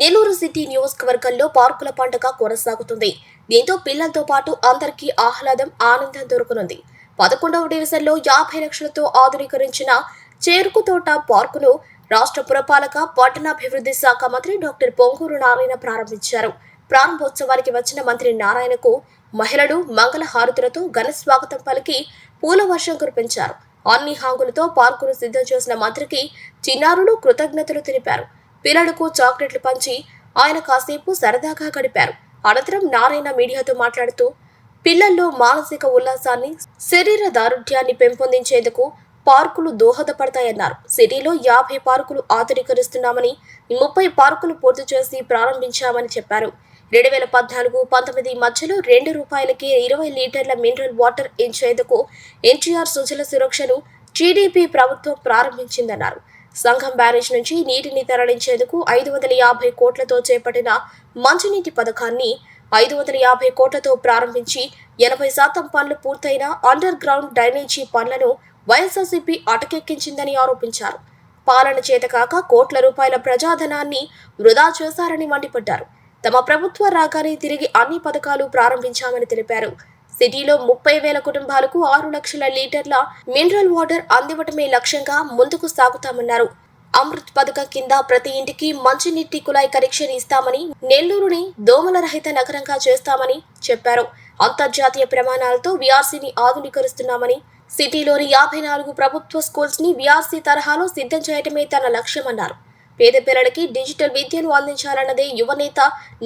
Nellore city నియోజకవర్గంలో పార్కుల పండుగ కొనసాగుతుంది. దీంతో పిల్లలతో పాటు అందరికీ ఆహ్లాదం ఆనందం దొరకనుంది. పదకొండవ డివిజన్లో యాభై లక్షలతో ఆధునీకరించిన చేరుకుతోట పార్కును రాష్ట్ర పురపాలక పట్టణాభివృద్ధి శాఖ మంత్రి డాక్టర్ పొంగూరు నారాయణ ప్రారంభించారు. ప్రారంభోత్సవానికి వచ్చిన మంత్రి నారాయణకు మహిళలు మంగళ హారతులతో ఘన స్వాగతం పలికి పూల వర్షం కురిపించారు. అన్ని హాంగులతో పార్కును సిద్ధం చేసిన మంత్రికి చిన్నారులు కృతజ్ఞతలు తెలిపారు. పిల్లలకు చాక్లెట్లు పంచి ఆయన కాసేపు సరదాగా గడిపారు. అనంతరం నారాయణ మీడియాతో మాట్లాడుతూ పిల్లల్లో మానసిక ఉల్లాసాన్ని శరీర దారుఢ్యాన్ని పెంపొందించేందుకు పార్కులు దోహదపడతాయన్నారు. సిటీలో యాభై పార్కులు ఆధునీకరిస్తున్నామని ముప్పై పార్కులు పూర్తి చేసి ప్రారంభించామని చెప్పారు. రెండు వేల పద్నాలుగు పంతొమ్మిది మధ్యలో రెండు రూపాయలకి ఇరవై లీటర్ల మినరల్ వాటర్ ఇచ్చేందుకు ఎన్టీఆర్ సుజల సురక్షను టీడీపీ ప్రభుత్వం ప్రారంభించిందన్నారు. సంఘం బ్యారేజ్ నుంచి నీటిని తరలించేందుకు ఐదు వందల యాభై కోట్లతో చేపట్టిన మంచినీటి పథకాన్ని ఐదు వందల యాభై కోట్లతో ప్రారంభించి ఎనభై శాతం పనులు పూర్తయిన అండర్ గ్రౌండ్ డ్రైనేజీ పనులను వైఎస్ఆర్సీపీ అటకెక్కించిందని ఆరోపించారు. పాలన చేతకాక కోట్ల రూపాయల ప్రజాధనాన్ని వృధా చేశారని మండిపడ్డారు. తమ ప్రభుత్వ రాగానే తిరిగి అన్ని పథకాలు ప్రారంభించామని తెలిపారు. సిటీలో ముప్పై వేల కుటుంబాలకు ఆరు లక్షల లీటర్ల మినరల్ వాటర్ అందివ్వటమే లక్ష్యంగా ముందుకు సాగుతామన్నారు. అమృత్ పథకం కింద ప్రతి ఇంటికి మంచినీటి కుళాయి కనెక్షన్ ఇస్తామని నెల్లూరుని దోమల రహిత నగరంగా చేస్తామని చెప్పారు. అంతర్జాతీయ ప్రమాణాలతో వీఆర్సీని ఆధునీకరిస్తున్నామని సిటీలోని యాభై నాలుగు ప్రభుత్వ స్కూల్స్ని వీఆర్సీ తరహాలో సిద్ధం చేయటమే తన లక్ష్యమన్నారు పేద పిల్లలకి డిజిటల్ విద్యను అందించాలన్నదే యువనేత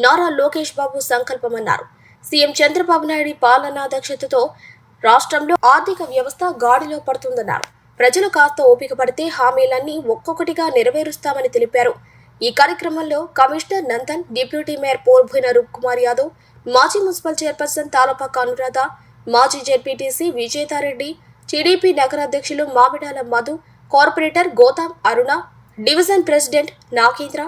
నారా లోకేష్ బాబు సంకల్పమన్నారు. సీఎం చంద్రబాబు నాయుడు పాలనా దక్షతతో రాష్ట్రంలో ఆర్థిక వ్యవస్థ గాడిలో పడుతుందన్నారు. ప్రజలు కాస్త ఓపిక పడితే హామీలన్నీ ఒక్కొక్కటిగా నెరవేరుస్తామని తెలిపారు. ఈ కార్యక్రమంలో కమిషనర్ నందన్ డిప్యూటీ మేయర్ పోర్భున రూప్ కుమార్ యాదవ్ మాజీ మున్సిపల్ చైర్పర్సన్ తాలపాక అనురాధ మాజీ జెడ్పీటీసీ విజేతారెడ్డి టీడీపీ నగర అధ్యక్షులు Mamidala Madhu corporator Gotam Aruna division president Nagendra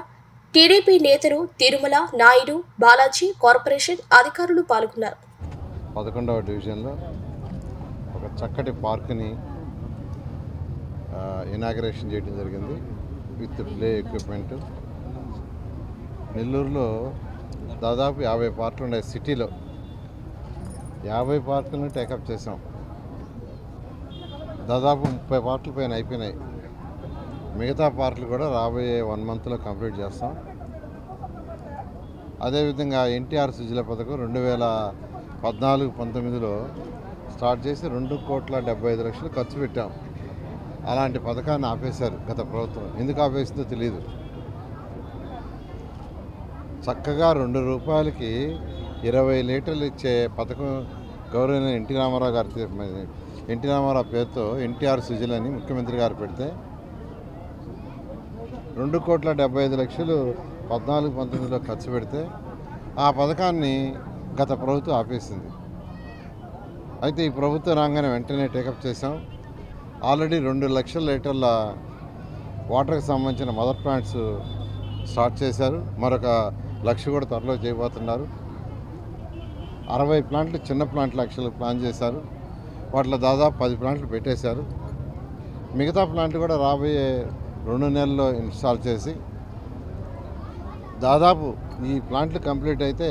TDP నేతలు తిరుమల నాయుడు బాలాజీ కార్పొరేషన్ అధికారులు పాల్గొన్నారు. పదకొండవ డివిజన్లో ఒక చక్కటి పార్క్ని ఇనాగరేషన్ చేయడం జరిగింది విత్ ప్లే ఎక్విప్మెంట్. నెల్లూరులో దాదాపు యాభై పార్కులు ఉన్నాయి సిటీలో. యాభై పార్కులను టేకప్ చేసాం దాదాపు ముప్పై పార్కుల పైన అయిపోయినాయి. మిగతా పార్ట్లు కూడా రాబోయే వన్ మంత్లో కంప్లీట్ చేస్తాం. అదేవిధంగా ఎన్టీఆర్ సుజల పథకం రెండు వేల పద్నాలుగు పంతొమ్మిదిలో స్టార్ట్ చేసి రెండు కోట్ల డెబ్బై ఐదు లక్షలు ఖర్చు పెట్టాం. అలాంటి పథకాన్ని ఆపేశారు గత ప్రభుత్వం. ఎందుకు ఆపేసిందో తెలియదు చక్కగా రెండు రూపాయలకి ఇరవై లీటర్లు ఇచ్చే పథకం గౌరవనీయ ఎన్టీ రామారావు గారి ఎన్టీ రామారావు పేరుతో ఎన్టీఆర్ సుజల్ అని ముఖ్యమంత్రి గారు పెడితే రెండు కోట్ల డెబ్బై ఐదు లక్షలు పద్నాలుగు పంతొమ్మిదిలో ఖర్చు పెడితే ఆ పథకాన్ని గత ప్రభుత్వం ఆపేసింది. అయితే ఈ ప్రభుత్వం రాగానే వెంటనే టేకప్ చేసాం ఆల్రెడీ రెండు లక్షల లీటర్ల వాటర్కి సంబంధించిన మదర్ ప్లాంట్స్ స్టార్ట్ చేశారు. మరొక లక్ష కూడా త్వరలో చేయబోతున్నారు. అరవై ప్లాంట్లు చిన్న ప్లాంట్లు లక్షలు ప్లాన్ చేశారు. వాటిలో దాదాపు పది ప్లాంట్లు పెట్టేశారు. మిగతా ప్లాంట్లు కూడా రాబోయే రెండు నెలల్లో ఇన్స్టాల్ చేసి దాదాపు ఈ ప్లాంట్లు కంప్లీట్ అయితే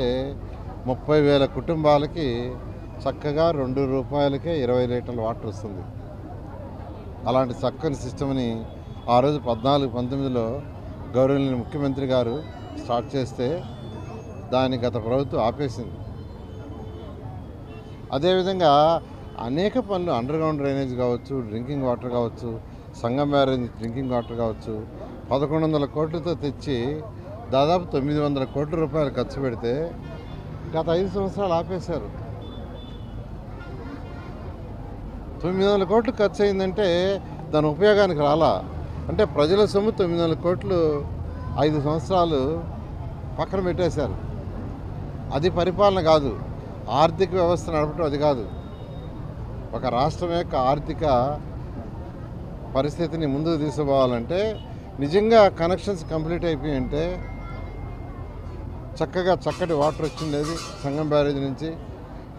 ముప్పై వేల కుటుంబాలకి చక్కగా రెండు రూపాయలకే ఇరవై లీటర్ల వాటర్ వస్తుంది. అలాంటి చక్కని సిస్టమ్ని ఆ రోజు పద్నాలుగు పంతొమ్మిదిలో గౌరవనీయ ముఖ్యమంత్రి గారు స్టార్ట్ చేస్తే దాన్ని గత ప్రభుత్వం ఆపేసింది. అదేవిధంగా అనేక పనులు అండర్ గ్రౌండ్ డ్రైనేజ్ కావచ్చు డ్రింకింగ్ వాటర్ కావచ్చు సంగం బ్యారేజ్ డ్రింకింగ్ వాటర్ కావచ్చు పదకొండు వందల కోట్లతో తెచ్చి దాదాపు తొమ్మిది వందల కోట్ల రూపాయలు ఖర్చు పెడితే గత ఐదు సంవత్సరాలు ఆపేశారు. తొమ్మిది వందల కోట్లు ఖర్చు అయిందంటే దాని ఉపయోగానికి రాలా. అంటే ప్రజల సొమ్ము తొమ్మిది వందల కోట్లు ఐదు సంవత్సరాలు పక్కన పెట్టేశారు. అది పరిపాలన కాదు ఆర్థిక వ్యవస్థ నడపడం అది కాదు. ఒక రాష్ట్రం యొక్క ఆర్థిక పరిస్థితిని ముందుకు తీసుకుపోవాలంటే నిజంగా కనెక్షన్స్ కంప్లీట్ అయిపోయి ఉంటే చక్కగా చక్కటి వాటర్ వచ్చిండేది సంగం బ్యారేజ్ నుంచి.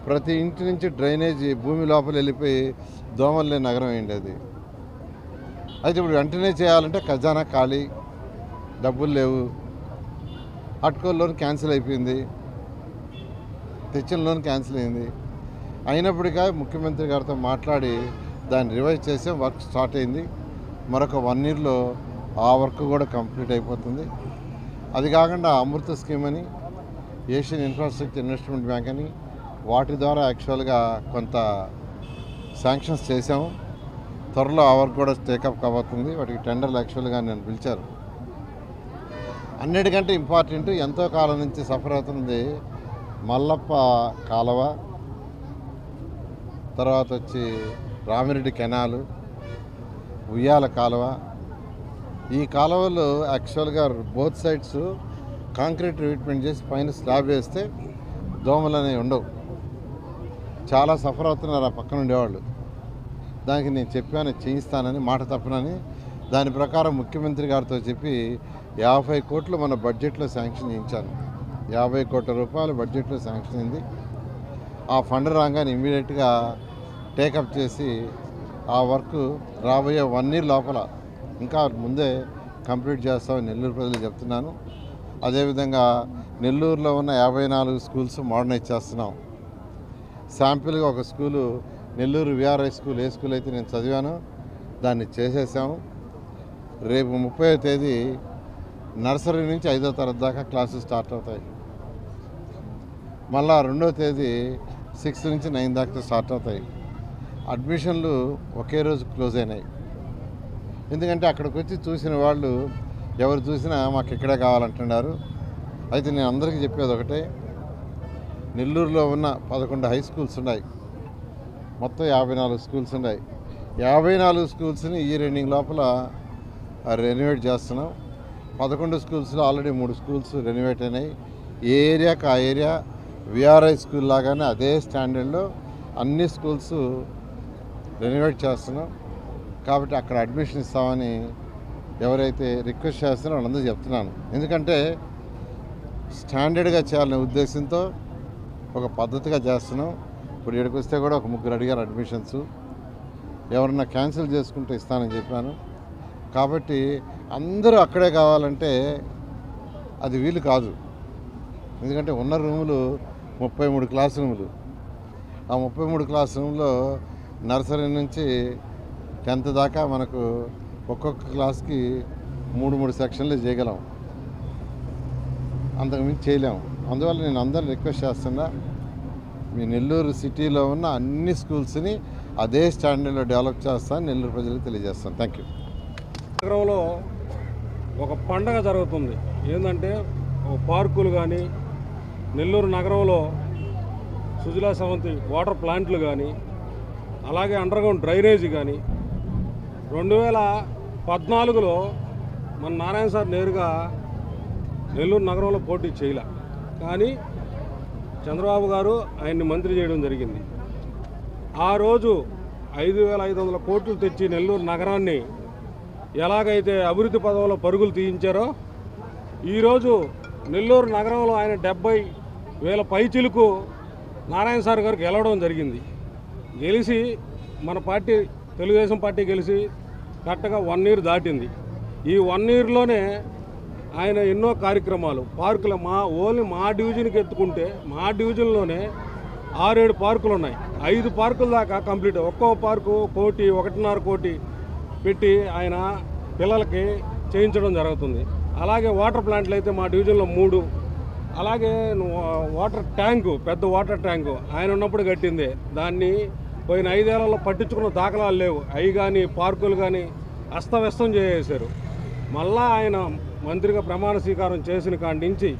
ప్రతి ఇంటి నుంచి డ్రైనేజీ భూమి లోపల వెళ్ళిపోయి దోమలు లేని నగరం అయిండేది అయితే ఇప్పుడు వెంటనే చేయాలంటే ఖజానా ఖాళీ డబ్బులు లేవు. అట్కో లోన్ క్యాన్సిల్ అయిపోయింది. తెచ్చిన లోన్ క్యాన్సిల్ అయింది. అయినప్పటికీ ముఖ్యమంత్రి గారితో మాట్లాడి దాన్ని రివైజ్ చేసాం వర్క్ స్టార్ట్ అయింది. మరొక వన్ ఇయర్లో ఆ వర్క్ కూడా కంప్లీట్ అయిపోతుంది. అది కాకుండా అమృత స్కీమ్ అని ఏషియన్ ఇన్ఫ్రాస్ట్రక్చర్ ఇన్వెస్ట్మెంట్ బ్యాంక్ అని వాటి ద్వారా యాక్చువల్గా కొంత శాంక్షన్స్ చేసాము త్వరలో ఆ వర్క్ కూడా టేకప్ కాబోతుంది. వాటికి టెండర్లు యాక్చువల్గా నేను పిలిచారు. అన్నిటికంటే ఇంపార్టెంట్ ఎంతో కాలం నుంచి సఫర్ అవుతుంది మల్లప్ప కాలువ. తర్వాత వచ్చి రామిరెడ్డి కెనాలు ఉయ్యాల కాలువ. ఈ కాలువలు యాక్చువల్గా బోత్ సైడ్స్ కాంక్రీట్ ట్రీట్మెంట్ చేసి పైన స్లాబ్ వేస్తే దోమలు అనేవి ఉండవు. చాలా సఫర్ అవుతున్నారు ఆ పక్కన ఉండేవాళ్ళు. దానికి నేను చెప్పాను చేయిస్తానని మాట తప్పనని. దాని ప్రకారం ముఖ్యమంత్రి గారితో చెప్పి యాభై కోట్లు మన బడ్జెట్లో శాంక్షన్ చేయించాను. యాభై కోట్ల రూపాయలు బడ్జెట్లో శాంక్షన్ అయింది. ఆ ఫండ్ రాగానే ఇమీడియట్గా టేకప్ చేసి ఆ వర్క్ రాబోయే వన్ ఇయర్ లోపల ఇంకా ముందే కంప్లీట్ చేస్తామని నెల్లూరు ప్రజలు చెప్తున్నాను. అదేవిధంగా నెల్లూరులో ఉన్న యాభై నాలుగు స్కూల్స్ మోడర్నైజ్ చేస్తున్నాం. శాంపిల్గా ఒక school Nellore VRI school A school అయితే నేను చదివాను దాన్ని చేసేసాము. రేపు ముప్పై తేదీ నర్సరీ నుంచి ఐదో తరగతి దాకా క్లాసెస్ స్టార్ట్ అవుతాయి. మళ్ళా రెండో తేదీ సిక్స్త్ నుంచి నైన్ దాకా స్టార్ట్ అవుతాయి. అడ్మిషన్లు ఒకే రోజు క్లోజ్ అయినాయి. ఎందుకంటే అక్కడికి వచ్చి చూసిన వాళ్ళు ఎవరు చూసినా మాకు ఇక్కడే కావాలంటున్నారు. అయితే నేను అందరికీ చెప్పేది ఒకటే నెల్లూరులో ఉన్న పదకొండు హై స్కూల్స్ ఉన్నాయి. మొత్తం యాభై నాలుగు స్కూల్స్ ఉన్నాయి. యాభై నాలుగు స్కూల్స్ని ఈ రెండింగ్ లోపల రెనోవేట్ చేస్తున్నాం. పదకొండు స్కూల్స్లో ఆల్రెడీ మూడు స్కూల్స్ రెనోవేట్ అయినాయి. ఏ ఏరియాకి ఆ ఏరియా విఆర్ఐ స్కూల్ లాగానే అదే స్టాండర్డ్లో అన్ని స్కూల్స్ రెనోవేట్ చేస్తున్నాం. కాబట్టి అక్కడ అడ్మిషన్ ఇస్తామని ఎవరైతే రిక్వెస్ట్ చేస్తున్నారో వాళ్ళందరూ చెప్తున్నాను. ఎందుకంటే స్టాండర్డ్గా చేయాలనే ఉద్దేశంతో ఒక పద్ధతిగా చేస్తున్నాం. ఇప్పుడు ఇక్కడికి వస్తే కూడా ఒక ముగ్గురు అడిగారు అడ్మిషన్స్. ఎవరన్నా క్యాన్సిల్ చేసుకుంటే ఇస్తానని చెప్పాను. కాబట్టి అందరూ అక్కడే కావాలంటే అది వీలు కాదు. ఎందుకంటే ఉన్న రూములు ముప్పై మూడు క్లాస్ రూములు. ఆ ముప్పై మూడు క్లాస్ రూమ్లో నర్సరీ నుంచి టెన్త్ దాకా మనకు ఒక్కొక్క క్లాస్కి మూడు మూడు సెక్షన్లు చేయగలం. అంతకుమించి చేయలేము. అందువల్ల నేను అందరిని రిక్వెస్ట్ చేస్తున్నా మీ నెల్లూరు సిటీలో ఉన్న అన్ని స్కూల్స్ని అదే స్టాండర్డ్లో డెవలప్ చేస్తాను నెల్లూరు ప్రజలకు తెలియజేస్తాను. Thank you. నగరంలో ఒక పండగ జరుగుతుంది. ఏంటంటే పార్కులు కానీ నెల్లూరు నగరంలో సుజలా సవంతి వాటర్ ప్లాంట్లు కానీ అలాగే అండర్గ్రౌండ్ డ్రైనేజీ కానీ. రెండు వేల పద్నాలుగులో మన నారాయణ సార్ నేరుగా నెల్లూరు నగరంలో పోటీ చేయలే. కానీ చంద్రబాబు గారు ఆయన్ని మంత్రి చేయడం జరిగింది. ఆ రోజు ఐదు వేల ఐదు వందల కోట్లు తెచ్చి నెల్లూరు నగరాన్ని ఎలాగైతే అభివృద్ధి పదంలో పరుగులు తీయించారో ఈరోజు నెల్లూరు నగరంలో ఆయన డెబ్బై వేల పైచిలకు నారాయణ సార్ గారు గెలవడం జరిగింది. గెలిచి మన పార్టీ తెలుగుదేశం పార్టీ గెలిచి కరెక్ట్గా వన్ ఇయర్ దాటింది. ఈ వన్ ఇయర్లోనే ఆయన ఎన్నో కార్యక్రమాలు పార్కులు మా ఓన్లీ మా డివిజన్కి ఎత్తుకుంటే మా డివిజన్లోనే ఆరేడు పార్కులు ఉన్నాయి. ఐదు పార్కుల దాకా కంప్లీట్. ఒక్కో పార్కు కోటి ఒకటిన్నర కోటి పెట్టి ఆయన పిల్లలకి చేయించడం జరుగుతుంది. అలాగే వాటర్ ప్లాంట్లు అయితే మా డివిజన్లో మూడు. అలాగే వాటర్ ట్యాంకు పెద్ద వాటర్ ట్యాంకు ఆయన ఉన్నప్పుడు కట్టింది. దాన్ని పోయిన ఐదేళ్ళలో పట్టించుకున్న దాఖలాలు లేవు. అవి కానీ పార్కులు కానీ అస్తవ్యస్తం చేసేశారు. మళ్ళా ఆయన మంత్రిగా ప్రమాణ స్వీకారం చేసిన కాడి నుంచి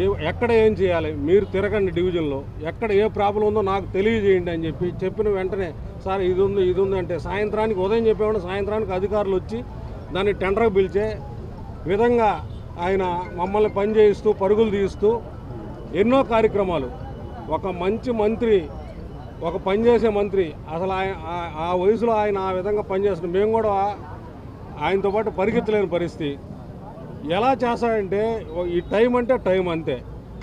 ఏ ఎక్కడ ఏం చేయాలి? మీరు తిరగండి డివిజన్లో. ఎక్కడ ఏ ప్రాబ్లం ఉందో నాకు తెలియజేయండి అని చెప్పి చెప్పిన వెంటనే సార్ ఇది ఉంది ఇది ఉంది అంటే సాయంత్రానికి ఉదయం చెప్పేవాడు సాయంత్రానికి అధికారులు వచ్చి దాన్ని టెండర్కి పిలిచే విధంగా ఆయన మమ్మల్ని పనిచేయిస్తూ పరుగులు తీస్తూ ఎన్నో కార్యక్రమాలు. ఒక మంచి మంత్రి ఒక పనిచేసే మంత్రి అసలు ఆయన ఆ- వయసులో ఆయన ఆ విధంగా పనిచేస్తున్నాం మేము కూడా ఆయనతో పాటు పరిగెత్తలేని పరిస్థితి. ఎలా చేస్తాడంటే ఈ టైం అంటే టైం అంతే.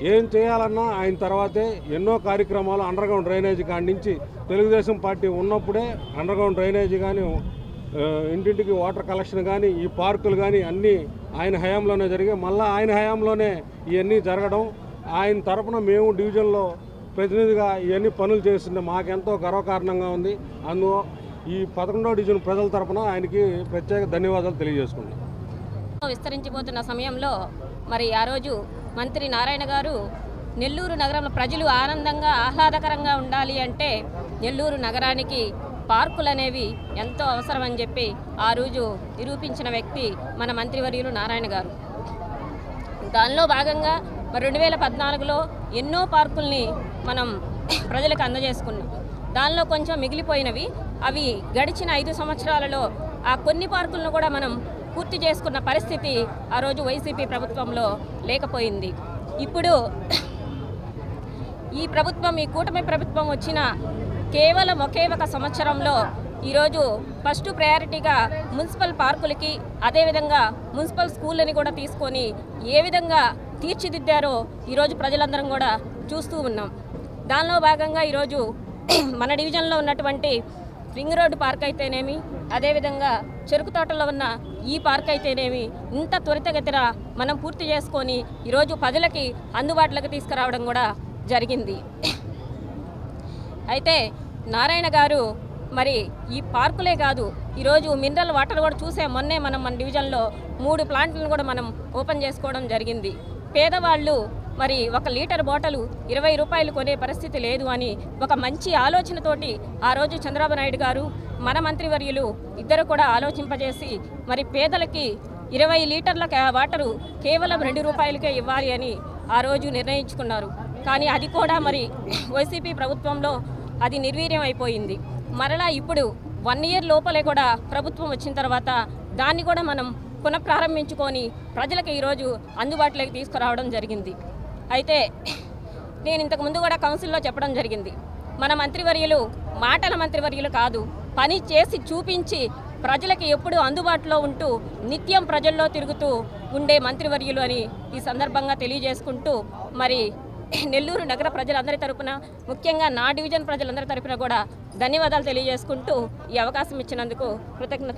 ఏం చేయాలన్నా ఆయన తర్వాతే ఎన్నో కార్యక్రమాలు అండర్గ్రౌండ్ డ్రైనేజీ కాడి నుంచి తెలుగుదేశం పార్టీ ఉన్నప్పుడే అండర్గ్రౌండ్ డ్రైనేజీ కానీ ఇంటింటికి వాటర్ కలెక్షన్ కానీ ఈ పార్కులు కానీ అన్నీ ఆయన హయాంలోనే జరిగాయి. మళ్ళీ ఆయన హయాంలోనే ఇవన్నీ జరగడం. ఆయన తరపున మేము డివిజన్లో ప్రతినిధిగా ఇవన్నీ పనులు చేస్తుంటే మాకెంతో గర్వకారణంగా ఉంది. అందు ఈ పదకొండో డివిజన్ ప్రజల తరపున ఆయనకి ప్రత్యేక ధన్యవాదాలు తెలియజేసుకున్నాం విస్తరించిపోతున్న సమయంలో మరి ఆ రోజు మంత్రి నారాయణ గారు నెల్లూరు నగరంలో ప్రజలు ఆనందంగా ఆహ్లాదకరంగా ఉండాలి అంటే నెల్లూరు నగరానికి పార్కులు అనేవి ఎంతో అవసరం అని చెప్పి ఆ రోజు నిరూపించిన వ్యక్తి మన మంత్రివర్యులు నారాయణ గారు. దానిలో భాగంగా మరి రెండు వేల పద్నాలుగులో ఎన్నో పార్కుల్ని మనం ప్రజలకు అందజేసుకున్నాం. దానిలో కొంచెం మిగిలిపోయినవి అవి గడిచిన ఐదు సంవత్సరాలలో ఆ కొన్ని పార్కులను కూడా మనం పూర్తి చేసుకున్న పరిస్థితి ఆ రోజు వైసీపీ ప్రభుత్వంలో లేకపోయింది. ఇప్పుడు ఈ ప్రభుత్వం ఈ కూటమి ప్రభుత్వం వచ్చిన కేవలం ఒకే ఒక సంవత్సరంలో ఈరోజు ఫస్ట్ ప్రయారిటీగా మున్సిపల్ పార్కులకి అదేవిధంగా మున్సిపల్ స్కూళ్ళని కూడా తీసుకొని ఏ విధంగా తీర్చిదిద్దారో ఈరోజు ప్రజలందరం కూడా చూస్తూ ఉన్నాం. దానిలో భాగంగా ఈరోజు మన డివిజన్లో ఉన్నటువంటి రింగ్ రోడ్డు పార్క్ అయితేనేమి అదేవిధంగా చెరుకు తోటలో ఉన్న ఈ పార్క్ అయితేనేమి ఇంత త్వరితగతిన మనం పూర్తి చేసుకొని ఈరోజు ప్రజలకి అందుబాటులోకి తీసుకురావడం కూడా జరిగింది. అయితే నారాయణ గారు మరి ఈ పార్కులే కాదు ఈరోజు మినరల్ వాటర్ కూడా చూసే మొన్నే మనం మన డివిజన్లో మూడు ప్లాంట్లను కూడా మనం ఓపెన్ చేసుకోవడం జరిగింది. పేదవాళ్ళు మరి ఒక లీటర్ బాటలు ఇరవై రూపాయలు కొనే పరిస్థితి లేదు అని ఒక మంచి ఆలోచనతోటి ఆ రోజు చంద్రబాబు నాయుడు గారు మన మంత్రివర్యులు ఇద్దరు కూడా ఆలోచింపజేసి మరి పేదలకి ఇరవై లీటర్ల వాటరు కేవలం రెండు రూపాయలకే ఇవ్వాలి అని ఆ రోజు నిర్ణయించుకున్నారు. కానీ అది కూడా మరి వైసీపీ ప్రభుత్వంలో అది నిర్వీర్యం అయిపోయింది. మరలా ఇప్పుడు వన్ ఇయర్ లోపలే కూడా ప్రభుత్వం వచ్చిన తర్వాత దాన్ని కూడా మనం పునఃప్రారంభించుకొని ప్రజలకు ఈరోజు అందుబాటులోకి తీసుకురావడం జరిగింది. అయితే నేను ఇంతకు ముందు కూడా కౌన్సిల్లో చెప్పడం జరిగింది. మన మంత్రివర్యులు మాటల మంత్రివర్యులు కాదు పని చేసి చూపించి ప్రజలకి ఎప్పుడూ అందుబాటులో ఉంటూ నిత్యం ప్రజల్లో తిరుగుతూ ఉండే మంత్రివర్యులు అని ఈ సందర్భంగా తెలియజేసుకుంటూ మరి నెల్లూరు నగర ప్రజలందరి తరపున ముఖ్యంగా నా డివిజన్ ప్రజలందరి తరపున కూడా ధన్యవాదాలు తెలియజేసుకుంటూ ఈ అవకాశం ఇచ్చినందుకు కృతజ్ఞత